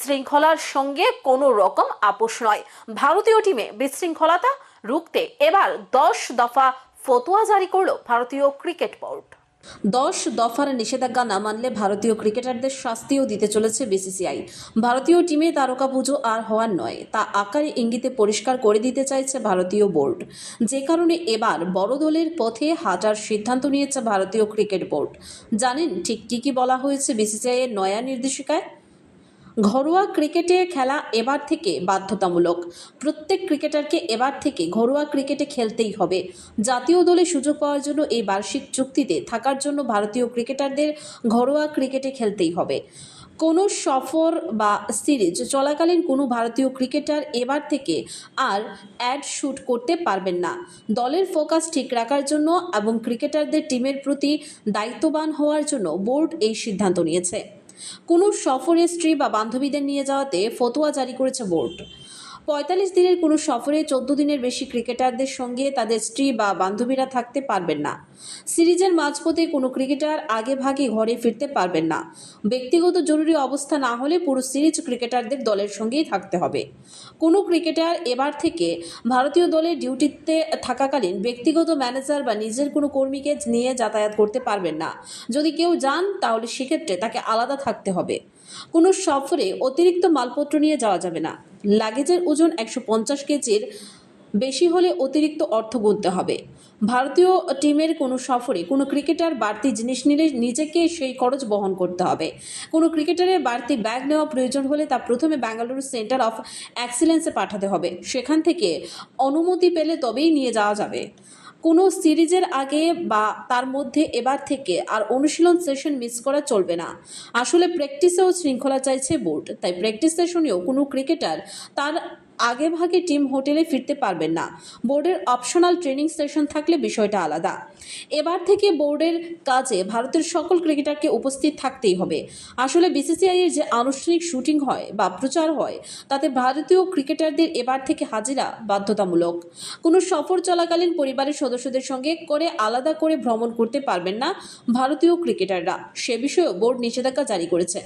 শৃঙ্খলার সঙ্গে কোনো রকম আপোষ নয়। ভারতীয় টিমে বিশৃঙ্খলতা রুখতে এবার দশ দফা ফতোয়া জারি করল ভারতীয় ক্রিকেট বোর্ড। দশ দফার নিষেধাজ্ঞা না মানলে ভারতীয় ক্রিকেটারদের শাস্তিও দিতে চলেছে বিসিসিআই। ভারতীয় টিমে তারকা পুজো আর হওয়ার নয়, তা আকারে ইঙ্গিতে পরিষ্কার করে দিতে চাইছে ভারতীয় বোর্ড। যে কারণে এবার বড় দলের পথে হাঁটার সিদ্ধান্ত নিয়েছে ভারতীয় ক্রিকেট বোর্ড। জানেন ঠিক কী কী বলা হয়েছে বিসিসিআই এর নয়া নির্দেশিকায়? ঘরোয়া ক্রিকেটে খেলা এবার থেকে বাধ্যতামূলক। প্রত্যেক ক্রিকেটারকে এবার থেকে ঘরোয়া ক্রিকেটে খেলতেই হবে। জাতীয় দলে সুযোগ পাওয়ার জন্য এই বার্ষিক চুক্তিতে থাকার জন্য ভারতীয় ক্রিকেটারদের ঘরোয়া ক্রিকেটে খেলতেই হবে। কোনো সফর বা সিরিজ চলাকালীন কোনো ভারতীয় ক্রিকেটার এবার থেকে আর অ্যাড শ্যুট করতে পারবেন না। দলের ফোকাস ঠিক রাখার জন্য এবং ক্রিকেটারদের টিমের প্রতি দায়িত্ববান হওয়ার জন্য বোর্ড এই সিদ্ধান্ত নিয়েছে। কোনো সফরে স্ত্রী বা বান্ধবীদের নিয়ে যাওয়াতে ফতোয়া জারি করেছে বোর্ড। পঁয়তাল্লিশ দিনের কোনো সফরে চোদ্দ দিনের বেশি ক্রিকেটারদের সঙ্গে তাদের স্ত্রী বা বান্ধবীরা থাকতে পারবেন না। সিরিজের মাঝপথে কোনো ক্রিকেটার আগে ভাগে ঘরে ফিরতে পারবেন না। ব্যক্তিগত জরুরি অবস্থা না হলে পুরো সিরিজ ক্রিকেটারদের দলের সঙ্গেই থাকতে হবে। কোনো ক্রিকেটার এবার থেকে ভারতীয় দলের ডিউটিতে থাকাকালীন ব্যক্তিগত ম্যানেজার বা নিজের কোনো কর্মীকে নিয়ে যাতায়াত করতে পারবেন না। যদি কেউ যান, তাহলে সেক্ষেত্রে তাকে আলাদা থাকতে হবে। কোনো সফরে অতিরিক্ত মালপত্র নিয়ে যাওয়া যাবে না। লাগেজের ওজন একশো পঞ্চাশ কেজির বেশি হলে অতিরিক্ত অর্থ গুনতে হবে। ভারতীয় টিমের কোনো সফরে কোনো ক্রিকেটার বাড়তি জিনিস নিলে নিজেকে সেই খরচ বহন করতে হবে। কোনো ক্রিকেটারের বাড়তি ব্যাগ নেওয়া প্রয়োজন হলে তা প্রথমে বেঙ্গালুরু সেন্টার অফ অ্যাক্সিলেন্সে পাঠাতে হবে। সেখান থেকে অনুমতি পেলে তবেই নিয়ে যাওয়া যাবে। কোনো সিরিজের আগে বা তার মধ্যে এবার থেকে আর অনুশীলন সেশন মিস করা চলবে না। আসলে প্র্যাকটিসেও শৃঙ্খলা চাইছে বোর্ড, তাই প্র্যাকটিস সেশনেও কোনো ক্রিকেটার তার আগে ভাগে টিম হোটেলে ফিরতে পারবেন না। বোর্ডের অপশনাল ট্রেনিং সেশন থাকলে বিষয়টা আলাদা। এবার থেকে বোর্ডের কাজে ভারতের সকল ক্রিকেটারকে উপস্থিত থাকতেই হবে। আসলে বিসিসিআই এর যে আনুষ্ঠানিক শুটিং হয় বা প্রচার হয়, তাতে ভারতীয় ক্রিকেটারদের এবার থেকে হাজিরা বাধ্যতামূলক। কোনো সফর চলাকালীন পরিবারের সদস্যদের সঙ্গে করে আলাদা করে ভ্রমণ করতে পারবেন না ভারতীয় ক্রিকেটাররা। সে বিষয়েও বোর্ড নিষেধাজ্ঞা জারি করেছে।